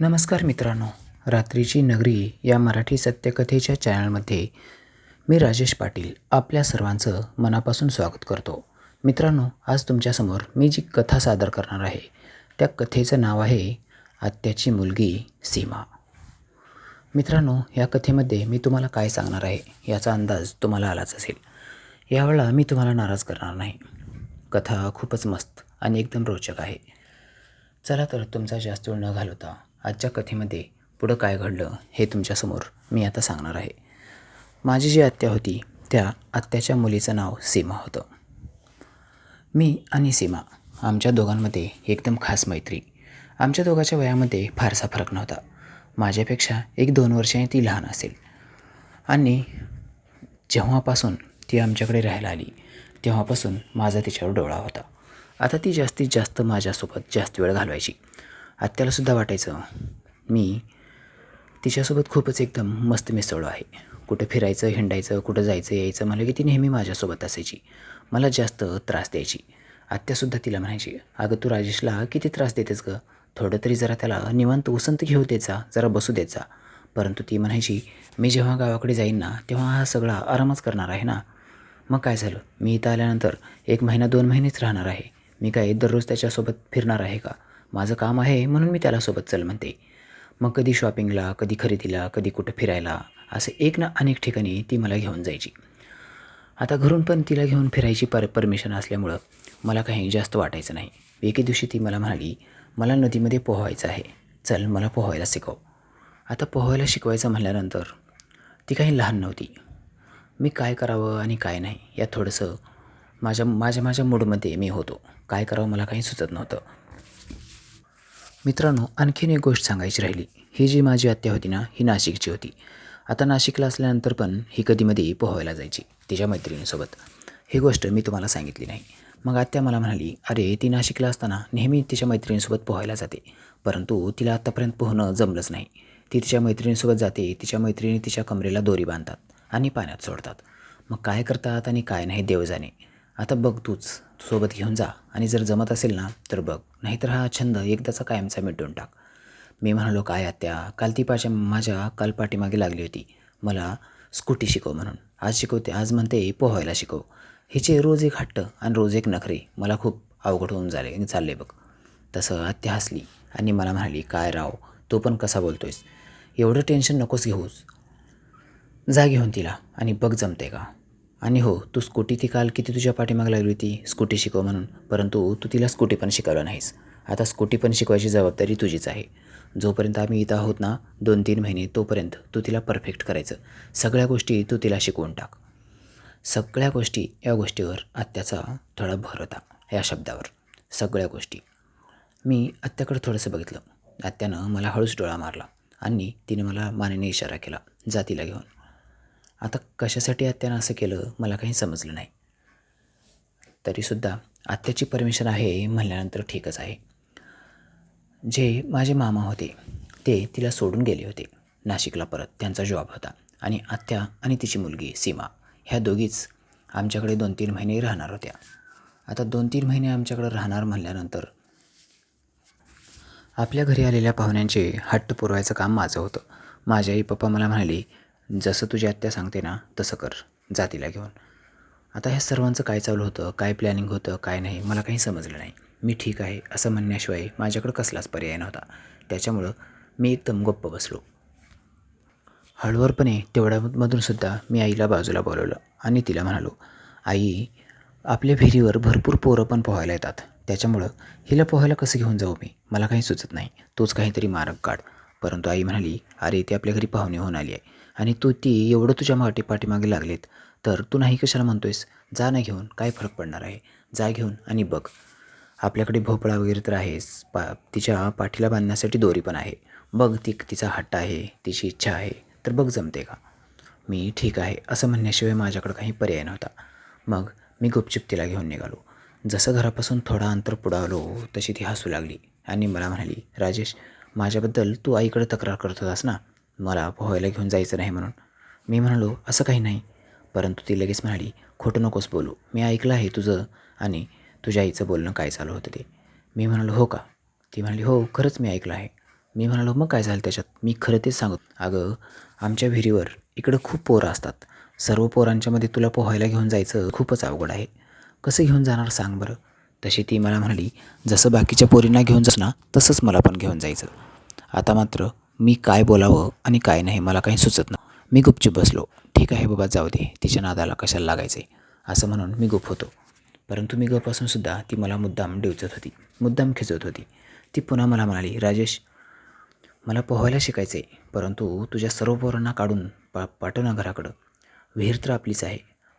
नमस्कार मित्रांनो रात्रीची नगरी या मराठी सत्यकथेच्या चॅनलमध्ये मी राजेश पाटील आपल्या सर्वांचं मनापासून स्वागत करतो. मित्रांनो आज तुमच्यासमोर मी जी कथा सादर करणार आहे त्या कथेचं नाव आहे आत्याची मुलगी सीमा. मित्रांनो या कथेमध्ये मी तुम्हाला काय सांगणार आहे याचा अंदाज तुम्हाला आलाच असेल. यावेळेला मी तुम्हाला नाराज करणार नाही. कथा खूपच मस्त आणि एकदम रोचक आहे. चला तर तुमचा जास्त वेळ न घालवता आजच्या कथेमध्ये पुढं काय घडलं हे तुमच्यासमोर मी आता सांगणार आहे. माझी जी आत्या होती त्या आत्याच्या मुलीचं नाव सीमा होतं. मी आणि सीमा आमच्या दोघांमध्ये एकदम खास मैत्री. आमच्या दोघांच्या वयामध्ये फारसा फरक नव्हता. माझ्यापेक्षा एक दोन वर्षांनी ती लहान असेल. आणि जेव्हापासून ती आमच्याकडे राहायला आली तेव्हापासून माझा तिच्यावर डोळा होता. आता ती जास्तीत जास्त माझ्यासोबत जास्त वेळ घालवायची. आत्यालासुद्धा वाटायचं मी तिच्यासोबत खूपच एकदम मस्त मिसळलो आहे. कुठं फिरायचं हिंडायचं कुठं जायचं यायचं म्हणलं की ती नेहमी माझ्यासोबत असायची. मला जास्त त्रास द्यायची. आत्यासुद्धा तिला म्हणायची अगं तू राजेशला किती त्रास देतेस गं? थोडं तरी जरा त्याला निवांत उसंत घेऊ द्यायचा जरा बसू द्यायचा परंतु ती म्हणायची मी जेव्हा गावाकडे जाईन ना तेव्हा हा सगळा आरामच करणार आहे ना? मग काय झालं? मी इथं आल्यानंतर एक महिना दोन महिनेच राहणार आहे. मी काय दररोज त्याच्यासोबत फिरणार आहे का? माझं काम आहे म्हणून मी त्याला सोबत चल म्हणते. मग कधी शॉपिंगला कधी खरेदीला कधी कुठं फिरायला असं एक ना अनेक ठिकाणी ती मला घेऊन जायची. आता घरून पण तिला घेऊन फिरायची पर परमिशन असल्यामुळं मला काही जास्त वाटायचं नाही. एके दिवशी ती मला म्हणाली मला नदीमध्ये पोहायचं आहे. चल मला पोहायला शिकव. आता पोहायला शिकवायचं म्हणल्यानंतर ती काही लहान नव्हती. मी काय करावं आणि काय नाही या थोडंसं माझ्या माझ्या माझ्या मूडमध्ये मी होतो. काय करावं मला काही सुचत नव्हतं. मित्रांनो आणखीन एक गोष्ट सांगायची राहिली. ही जी माझी आत्या होती ना ही नाशिकची होती. आता नाशिकला असल्यानंतर पण ही कधीमध्ये पोहायला जायची तिच्या मैत्रिणीसोबत. ही गोष्ट मी तुम्हाला सांगितली नाही. मग आत्या मला म्हणाली अरे ती नाशिकला असताना नेहमी तिच्या मैत्रिणीसोबत पोहायला जाते. परंतु तिला आत्तापर्यंत पोहणं जमलंच नाही. ती तिच्या मैत्रिणीसोबत जाते तिच्या मैत्रिणी तिच्या कमरेला दोरी बांधतात आणि पाण्यात सोडतात. मग काय करतात आणि काय नाही देव जाणे आता बघ तूच. सोबत घेऊन जा. आणि जर जमत असेल ना तर बघ. नाहीतर हा छंद एकदाचा कायमचा मिटवून टाक. मी म्हणालो काय आत्या? काल ती पाच्या माझ्या काल पाठीमागे लागली होती. मला स्कूटी शिकव म्हणून. आज शिकवते. आज म्हणते पोहायला शिकव. हिचे रोज एक हट्ट आणि रोज एक नखरे. मला खूप अवघड होऊन झाले चालले बघ. तसं आत्या हसली आणि मला म्हणाली काय राव? तो पण कसा बोलतोयस? एवढं टेन्शन नकोस घेऊस. जा घेऊन तिला आणि बघ जमते का. आणि हो तू स्कूटी ती काल किती तुझ्या पाठीमाग लागली होती? स्कूटी शिकव म्हणून. परंतु तू तिला स्कूटी पण शिकवलं नाहीस. आता स्कूटी पण शिकवायची जबाबदारी तुझीच आहे. जोपर्यंत आम्ही इथं आहोत ना दोन तीन महिने तोपर्यंत तू तिला परफेक्ट करायचं. सगळ्या गोष्टी तू तिला शिकवून टाक. सगळ्या गोष्टी या गोष्टीवर आत्याचा थोडा भर होता या शब्दावर. सगळ्या गोष्टी. मी आत्याकडं थोडंसं बघितलं. आत्यानं मला हळूच डोळा मारला आणि तिने मला मानेने इशारा केला जातीला घेऊन. आता कशासाठी आत्यानं असं केलं मला काही समजलं नाही. तरीसुद्धा आत्याची परमिशन आहे म्हणल्यानंतर ठीकच आहे. जे माझे मामा होते ते तिला सोडून गेले होते नाशिकला परत. त्यांचा जॉब होता. आणि आत्या आणि तिची मुलगी सीमा ह्या दोघीच आमच्याकडे दोन तीन महिने राहणार होत्या. आता दोन तीन महिने आमच्याकडे राहणार म्हणल्यानंतर आपल्या घरी आलेल्या पाहुण्यांचे हट्ट पुरवायचं काम माझं होतं. माझी आई पप्पा मला म्हणाली जसं तुझी आत्या सांगते ना तसं कर जातीला घेऊन. आता ह्या सर्वांचं काय चालू होतं काय प्लॅनिंग होतं काय नाही मला काही समजलं नाही. मी ठीक आहे असं म्हणण्याशिवाय माझ्याकडं कसलाच पर्याय नव्हता. त्याच्यामुळं मी एकदम गप्प बसलो. हळूवारपणे तेवढ्यामधून सुद्धा मी आईला बाजूला बोलवलं आणि तिला म्हणालो आई आपल्या विहिरीवर भरपूर पोरं पण पोहायला येतात. त्याच्यामुळं हिला पोहायला कसं घेऊन जाऊ मी? मला काही सुचत नाही. तोच काहीतरी मार्ग काढ. परंतु आई म्हणाली अरे ती आपल्या घरी पाहुणे होऊन आली आहे. आणि तू ती एवढं तुझ्या माटी पाठीमागे लागलेत तर तू नाही कशाला म्हणतोयस जा ना घेऊन काय फरक पडणार आहे? जा घेऊन आणि बघ. आपल्याकडे भोपळा वगैरे तर आहेस पा तिच्या पाठीला बांधण्यासाठी दोरी पण आहे. बघ ती तिचा हट्ट आहे तिची इच्छा आहे तर बघ जमते का? मी ठीक आहे असं म्हणण्याशिवाय माझ्याकडं काही पर्याय नव्हता. मग मी गुपचूप तिला घेऊन निघालो. जसं घरापासून थोडा अंतर पुढावलो तशी ती हसू लागली आणि मला म्हणाली राजेश माझ्याबद्दल तू आईकडे तक्रार करत होतास ना? मला पोहायला घेऊन जायचं नाही म्हणून. मी म्हणालो असं काही नाही. परंतु ती लगेच म्हणाली खोटं नकोस बोलू. मी ऐकलं आहे तुझं आणि तुझ्या आईचं बोलणं काय चालू होतं ते. मी म्हणालो हो का? ती म्हणाली हो खरंच मी ऐकलं आहे. मी म्हणालो मग काय झालं त्याच्यात? मी खरं तेच सांगत अगं आमच्या विहिरीवर इकडं खूप पोरं असतात. सर्व पोरांच्यामध्ये तुला पोहायला घेऊन जायचं खूपच अवघड आहे. कसं घेऊन जाणार सांग बरं? तशी ती मला म्हणाली जसं बाकीच्या पोरींना घेऊन जास ना तसंच मला पण घेऊन जायचं. आता मात्र मी काय बोलावं आणि काय नाही मला काही सुचत नाही. मी गुपचूप बसलो. ठीक आहे बाबा जाऊ दे. तिच्या नादाला कशाला लागायचे असं म्हणून मी गुप होतो. परंतु मी गप असूनसुद्धा ती मला मुद्दाम डिवचत होती. मुद्दाम खिचवत होती. ती पुन्हा मला म्हणाली राजेश मला पोहायला शिकायचे परंतु तुझ्या सर्व पोरांना काढून पा पाठव ना घराकडं. विहीर तर आपलीच आहे.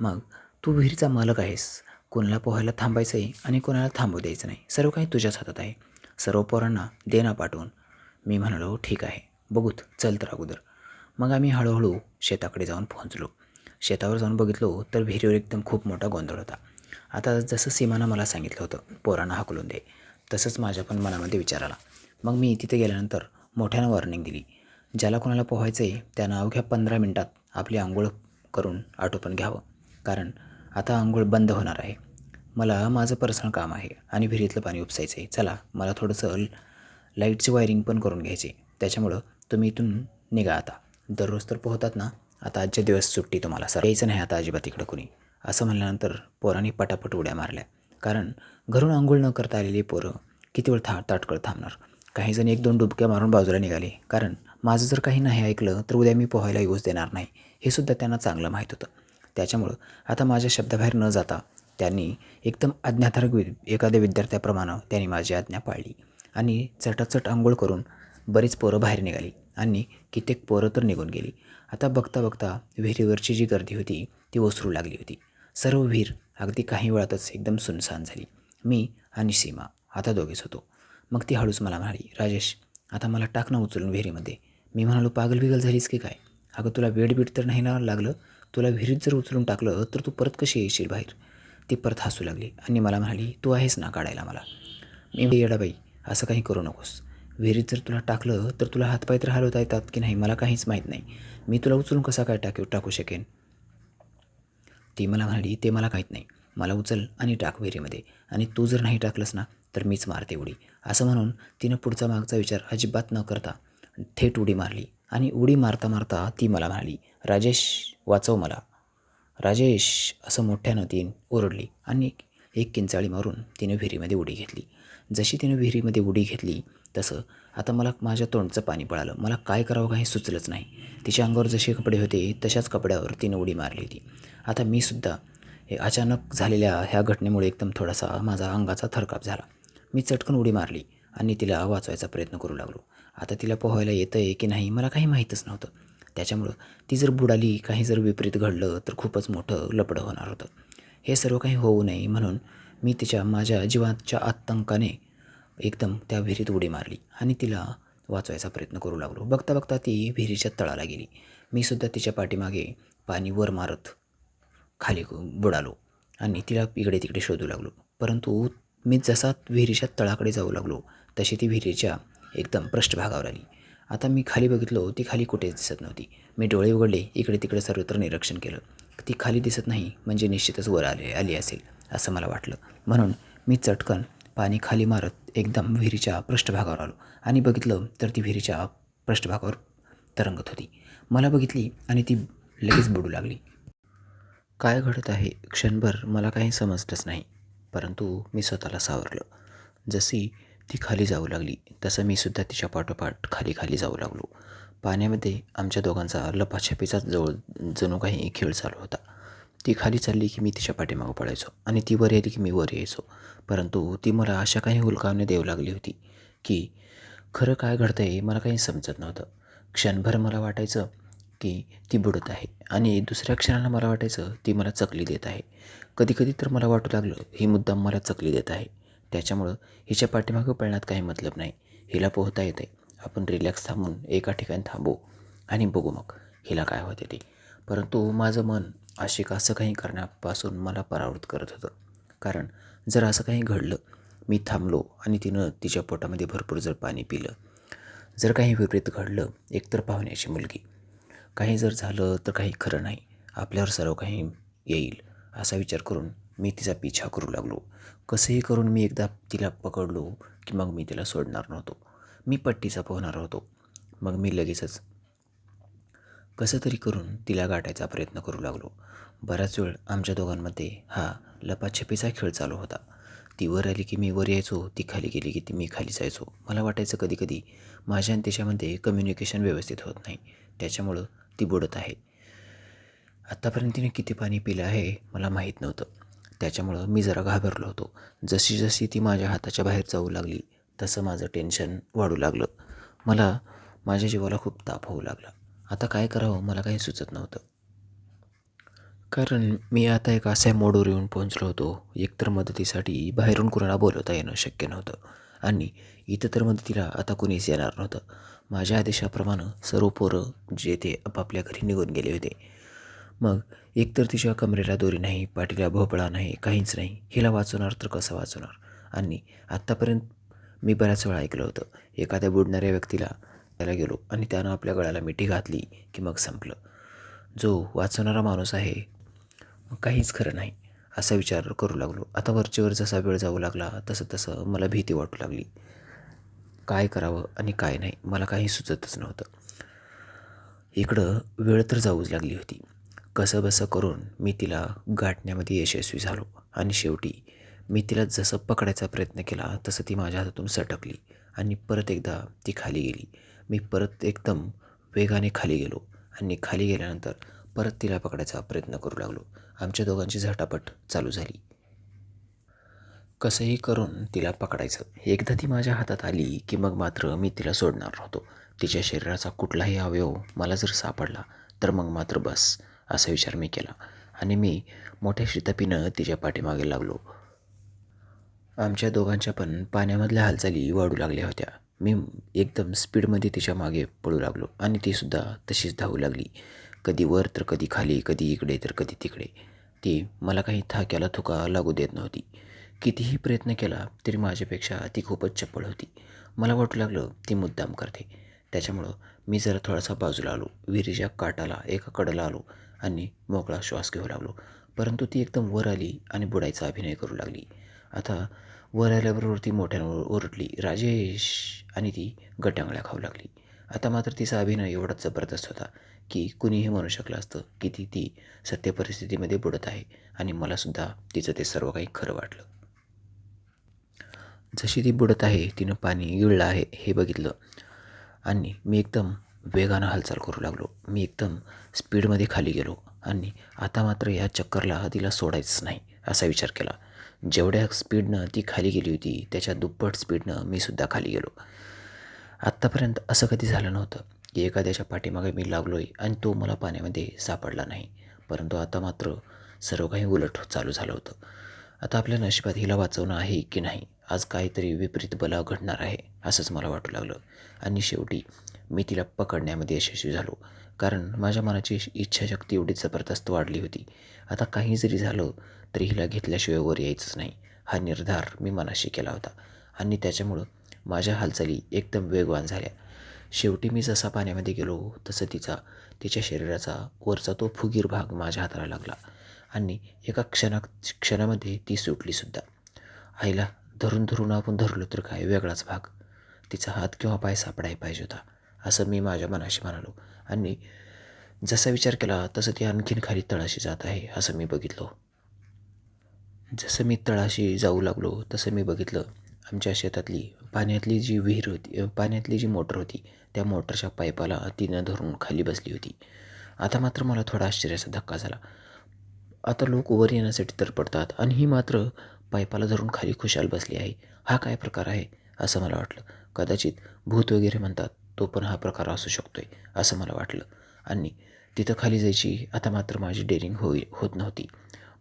मग तू विहीरचा मालक आहेस. कोणाला पोहायला थांबायचं आहे आणि कोणाला थांबू द्यायचं नाही. सर्व काही तुझ्याच हातात आहे. सर्व पोरांना दे पाठवून. मी म्हणालो ठीक आहे. बघूत. चल तर अगोदर. मग आम्ही हळूहळू शेताकडे जाऊन पोहोचलो. शेतावर जाऊन बघितलो तर विहिरीवर एकदम खूप मोठा गोंधळ होता. आता जसं सीमानं मला सांगितलं होतं पोरांना हाकलून दे. तसंच माझ्या पण मनामध्ये विचार आला. मग मी तिथे गेल्यानंतर मोठ्यानं वॉर्निंग दिली. ज्याला कोणाला पोहायचं आहे त्यानं अवघ्या पंधरा मिनटात आपली आंघोळ करून आटोपण घ्यावं. कारण आता आंघोळ बंद होणार आहे. मला माझं पर्सनल काम आहे आणि विहिरीतलं पाणी उपसायचं आहे चला मला थोडंसं लाईटची वायरिंग पण करून घ्यायची. त्याच्यामुळं तुम्ही इथून निघा आता. दररोज तर पोहतात ना? आता आजच्या दिवस सुट्टी तुम्हाला. सर यायचं नाही आता अजिबात इकडं कुणी. असं म्हणल्यानंतर पोरांनी पटापट उड्या मारल्या. कारण घरून आंघोळ न करता आलेली पोरं किती वेळ था ताटकळ थांबणार? काही जण एक दोन डुबक्या मारून बाजूला निघाले. कारण माझं जर काही नाही ऐकलं तर उद्या मी पोहायला यूज देणार नाही. हे सुद्धा त्यांना चांगलं माहीत होतं. त्याच्यामुळं आता माझ्या शब्दाबाहेर न जाता त्यांनी एकदम आज्ञाधारक वि एखाद्या विद्यार्थ्याप्रमाणे त्यांनी माझी आज्ञा पाळली. आणि चटाचट आंघोळ करून बरीच पोरं बाहेर निघाली आणि कित्येक पोरं तर निघून गेली. आता बघता बघता विहिरीवरची जी गर्दी होती ती ओसरू लागली होती. सर्व विहीर अगदी काही वेळातच एकदम सुनसान झाली. मी आणि सीमा आता दोघेच होतो. मग ती हळूच मला म्हणाली राजेश आता मला टाकणं उचलून विहिरीमध्ये. मी म्हणालो पागल बिगल झालीस की काय? अगं तुला वेड बीट तर नाही ना लागलं? तुला विहिरीत जर उचलून टाकलं तर तू परत कशी येशील बाहेर? ती परत हसू लागली आणि मला म्हणाली तू आहेस ना काढायला मला. मी म्हणले, येडाबाई असं काही करू नकोस. विहिरीत जर तुला टाकलं तर तुला हातपाय तर हलवता येतात की नाही मला काहीच माहीत नाही. मी तुला उचलून कसा काय टाकू टाकू शकेन? ती मला म्हणाली ते मला काहीत नाही. मला उचल आणि टाक विहिरीमध्ये. आणि तू जर नाही टाकलंस ना तर मीच मारते उडी. असं म्हणून तिनं पुढचा मागचा विचार अजिबात न करता थेट उडी मारली. आणि उडी मारता मारता ती मला म्हणाली राजेश वाचव मला. राजेश असं मोठ्यानं तीन ओरडली. आणि एक किंचाळी मारून तिने विहिरीमध्ये उडी घेतली. जशी तिने विहिरीमध्ये उडी घेतली तसं आता मला माझ्या तोंडचं पाणी पळालं. मला काय करावं काही सुचलंच नाही. तिच्या अंगावर जसे कपडे होते तशाच कपड्यावर तिने उडी मारली होती. आता मी सुद्धा हे अचानक झालेल्या ह्या घटनेमुळे एकदम थोडासा माझा अंगाचा थरकाप झाला. मी चटकन उडी मारली आणि तिला वाचवायचा प्रयत्न करू लागलो. आता तिला पोहायला येतं आहे की नाही मला काही माहीतच नव्हतं. त्याच्यामुळं ती जर बुडाली काही जर विपरीत घडलं तर खूपच मोठं लपडं होणार होतं. हे सर्व काही होऊ नये म्हणून मी तिच्या माझ्या जीवाच्या आतंकाने एकदम त्या विहिरीत उडी मारली आणि तिला वाचवायचा प्रयत्न करू लागलो. बघता बघता ती विहिरीच्या तळाला गेली. मी सुद्धा तिच्या पाठीमागे पाणी वर मारत खाली बुडालो आणि तिला इकडे तिकडे शोधू लागलो. परंतु मी जसा विहिरीच्या तळाकडे जाऊ लागलो तशी ती विहिरीच्या एकदम पृष्ठभागावर आली. आता मी खाली बघितलो ती खाली कुठेच दिसत नव्हती. मी डोळे उघडले इकडे तिकडे सर्वत्र निरीक्षण केलं. ती खाली दिसत नाही म्हणजे निश्चितच वर आले आली असेल असं मला वाटलं. म्हणून मी चटकन पाणी खाली मारत एकदम विहिरीच्या पृष्ठभागावर आलो आणि बघितलं तर ती विहिरीच्या पृष्ठभागावर तरंगत होती. मला बघितली आणि ती लगेच बुडू लागली. काय घडत आहे? क्षणभर मला काही समजलंच नाही परंतु मी स्वतःला सावरलं. जशी ती खाली जाऊ लागली तसं मी सुद्धा तिच्या पाठोपाठ खाली खाली जाऊ लागलो. पाण्यामध्ये आमच्या दोघांचा लपाछपीचाच जवळ जणू काही खेळ चालू होता. ती खाली चालली की मी तिच्या पाठीमागं पडायचो आणि ती वर यायली की मी वर यायचो. परंतु ती मला अशा काही हुलकावण्या देऊ लागली होती की खरं काय घडतं आहे मला काही समजत नव्हतं. क्षणभर मला वाटायचं की ती बुडत आहे आणि दुसऱ्या क्षणाला मला वाटायचं ती मला चकली देत आहे. कधीकधी तर मला वाटू लागलं ही मुद्दाम मला चकली देत आहे. त्याच्यामुळं हिच्या पाठीमागं पळण्यात काही मतलब नाही. हिला पोहता येते आपण रिलॅक्स थांबून एका ठिकाणी थांबू आणि बघू मग हिला काय होते ते. परंतु माझं मन आशिक असं काही करण्यापासून मला परावृत करत होतं. कारण जर असं काही घडलं मी थांबलो आणि तिनं तिच्या पोटामध्ये भरपूर जर पाणी पिलं जर काही विपरीत घडलं एकतर पाहुण्याची मुलगी काही जर झालं तर काही खरं नाही आपल्यावर सर्व काही येईल असा विचार करून मी तिचा पिछा करू लागलो. कसंही करून मी एकदा तिला पकडलो की मग मी तिला सोडणार नव्हतो. मी पट्टीचा पोहणार होतो. मग मी लगेचच कसं तरी करून तिला गाठायचा प्रयत्न करू लागलो. बराच वेळ आमच्या दोघांमध्ये हा लपाछपीचा खेळ चालू होता. ती वर आली की मी वर यायचो ती खाली गेली की ती मी खाली जायचो. मला वाटायचं कधी कधी माझ्या आणि तिच्यामध्ये कम्युनिकेशन व्यवस्थित होत नाही. त्याच्यामुळं ती बुडत आहे. आत्तापर्यंत तिने किती पाणी पिलं आहे मला माहीत नव्हतं. त्याच्यामुळं मी जरा घाबरलो होतो. जशी जशी ती माझ्या हाताच्या बाहेर जाऊ लागली तसं माझं टेन्शन वाढू लागलं. मला माझ्या जीवाला खूप ताप होऊ लागला. आता काय करावं? मला काही सुचत नव्हतं. कारण मी आता एक असा मोडवर येऊन पोहोचलो होतो. एकतर मदतीसाठी बाहेरून कुणाला बोलवता येणं शक्य नव्हतं. आणि इथं तर मदतीला आता कुणीच येणार नव्हतं. माझ्या आदेशाप्रमाणे सर्व पोरं जे ते आपापल्या घरी निघून गेले होते. मग एकतर तिच्या कमरेला दोरी नाही पाठीला भोपळा नाही काहीच नाही हिला वाचवणार तर कसं वाचवणार? आणि आत्तापर्यंत मी बऱ्याच वेळा ऐकलं होतं. एखाद्या बुडणाऱ्या व्यक्तीला त्याला गेलो आणि त्यानं आपल्या गळ्याला मिठी घातली की मग संपलं. जो वाचवणारा माणूस आहे मग काहीच खरं नाही असा विचार करू लागलो. आता वरचेवर जसा वेळ जाऊ लागला तसं तसं मला भीती वाटू लागली. काय करावं आणि काय नाही मला काही सुचतच नव्हतं. इकडं वेळ तर जाऊच लागली होती. कसंबसं करून मी तिला गाठण्यामध्ये यशस्वी झालो. आणि शेवटी मी तिला जसं पकडायचा प्रयत्न केला तसं ती माझ्या हातातून सटकली आणि परत एकदा ती खाली गेली. मी परत एकदम वेगाने खाली गेलो आणि खाली गेल्यानंतर परत तिला पकडायचा प्रयत्न करू लागलो. आमच्या दोघांची झटापट चालू झाली. कसंही करून तिला पकडायचं एकदा ती माझ्या हातात आली की मग मात्र मी तिला सोडणार नव्हतो. तिच्या शरीराचा कुठलाही अवयव मला जर सापडला तर मग मात्र बस असा विचार मी केला आणि मी मोठ्या शितपीनं तिच्या पाठीमागे लागलो. आमच्या दोघांच्या पण पाण्यामधल्या हालचाली वाढू लागल्या होत्या. मी एकदम स्पीडमध्ये तिच्यामागे पळू लागलो आणि तीसुद्धा तशीच धावू लागली. कधी वर तर कधी खाली कधी इकडे तर कधी तिकडे. ती मला काही थाक्याला थुका लागू देत नव्हती. कितीही प्रयत्न केला तरी माझ्यापेक्षा ती खूपच चप्पळ होती. मला वाटू लागलं ती मुद्दाम करते. त्याच्यामुळं मी जरा थोडासा बाजूला आलो. विहिरीच्या काटाला एका कडेला आलो आणि मोकळा श्वास घेऊ लागलो. परंतु ती एकदम वर आली आणि बुडायचा अभिनय करू लागली. आता वर आल्याबरोबर ती मोठ्यानं ओरडली. राजेश आणि ती गटांगळ्या खाऊ लागली. आता मात्र तिचा अभिनय एवढाच जबरदस्त होता की कुणीही म्हणू शकलं असतं की ती ती सत्य परिस्थितीमध्ये बुडत आहे आणि मलासुद्धा तिचं ते सर्व काही खरं वाटलं. जशी ती बुडत आहे तिनं पाणी गिळलं आहे हे बघितलं. आणि मी एकदम वेगानं हालचाल करू लागलो. मी एकदम स्पीडमध्ये खाली गेलो आणि आता मात्र या चक्करला तिला सोडायचंच नाही असा विचार केला. जेवढ्या स्पीडनं ती खाली गेली होती त्याच्या दुप्पट स्पीडनं मी सुद्धा खाली गेलो. आत्तापर्यंत असं कधी झालं नव्हतं की एखाद्याच्या पाठीमागे मी लागलो आहे आणि तो मला पाण्यामध्ये सापडला नाही. परंतु आता मात्र सर्व काही उलट चालू झालं होतं. आता आपल्या नशिबात हिला वाचवणं आहे की नाही आज काहीतरी विपरीत बला घडणार आहे असंच मला वाटू लागलं. आणि शेवटी मी तिला पकडण्यामध्ये यशस्वी झालो. कारण माझ्या मनाची इच्छाशक्ती एवढी जबरदस्त वाढली होती. आता काही जरी झालं तरी हिला घेतल्याशिवाय वर यायचंच नाही हा निर्धार मी मनाशी केला होता. आणि त्याच्यामुळं माझ्या हालचाली एकदम वेगवान झाल्या. शेवटी मी जसा पाण्यामध्ये गेलो तसं तिचा तिच्या शरीराचा वरचा तो फुगीर भाग माझ्या हाताला लागला. आणि एका क्षणा क्षणामध्ये ती सुटलीसुद्धा आईला धरून धरून आपण धरलो तर काय वेगळाच भाग. तिचा हात किंवा पाय सापडायला पाहिजे होता. असं मी माझ्या मनाशी म्हणालो. आणि जसा विचार केला तसं ती आणखीन खाली तळाशी जात आहे असं मी बघितलो. जसं मी तळाशी जाऊ लागलो तसं मी बघितलं. आमच्या शेतातली पाण्यातली जी विहीर होती पाण्यातली जी मोटर होती त्या मोटरच्या पाईपाला तिनं धरून खाली बसली होती. आता मात्र मला थोडा आश्चर्याचा धक्का झाला. आता लोक वर येण्यासाठी तर पडतात आणि ही मात्र पाईपाला धरून खाली खुशाल बसली आहे. हा काय प्रकार आहे असं मला वाटलं. कदाचित भूत वगैरे म्हणतात. तो पण हा प्रकार असू शकतोय असं मला वाटलं. आणि तिथं खाली जायची आता मात्र माझी डेअरिंग होई होत नव्हती.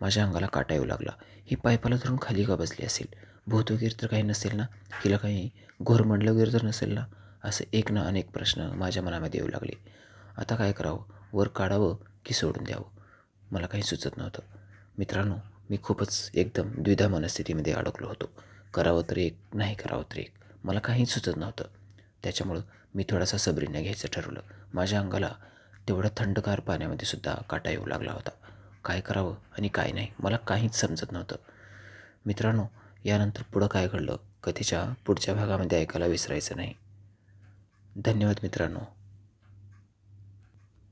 माझ्या अंगाला काटा येऊ लागला. ही पायपाला धरून खाली का बसली असेल? भूत वगैरे तर काही नसेल ना? हिला काही घोरमंडलं वगैरे तर नसेल ना? असं एक ना अनेक प्रश्न माझ्या मनामध्ये येऊ लागले. आता काय करावं? वर काढावं की सोडून द्यावं? मला काही सुचत नव्हतं. मित्रांनो मी खूपच एकदम द्विधा मनस्थितीमध्ये अडकलो होतो. करावं तर एक नाही करावं तर एक. मला काहीच सुचत नव्हतं. त्याच्यामुळं मी थोडासा सबरीने घ्यायचं ठरवलं. माझ्या अंगाला तेवढं थंडगार पाण्यामध्ये सुद्धा काटा येऊ लागला होता. काय करावं आणि काय नाही मला काहीच समजत नव्हतं. मित्रांनो यानंतर पुढं काय घडलं कथेच्या पुढच्या भागामध्ये ऐकायला विसरायचं नाही. धन्यवाद मित्रांनो.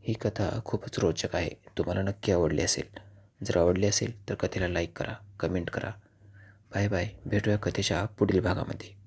ही कथा खूपच रोचक आहे. तुम्हाला नक्की आवडली असेल. जर आवडली असेल तर कथेला लाईक करा कमेंट करा. Bye bye. भेटूया कथेच्या पुढील भागामध्ये.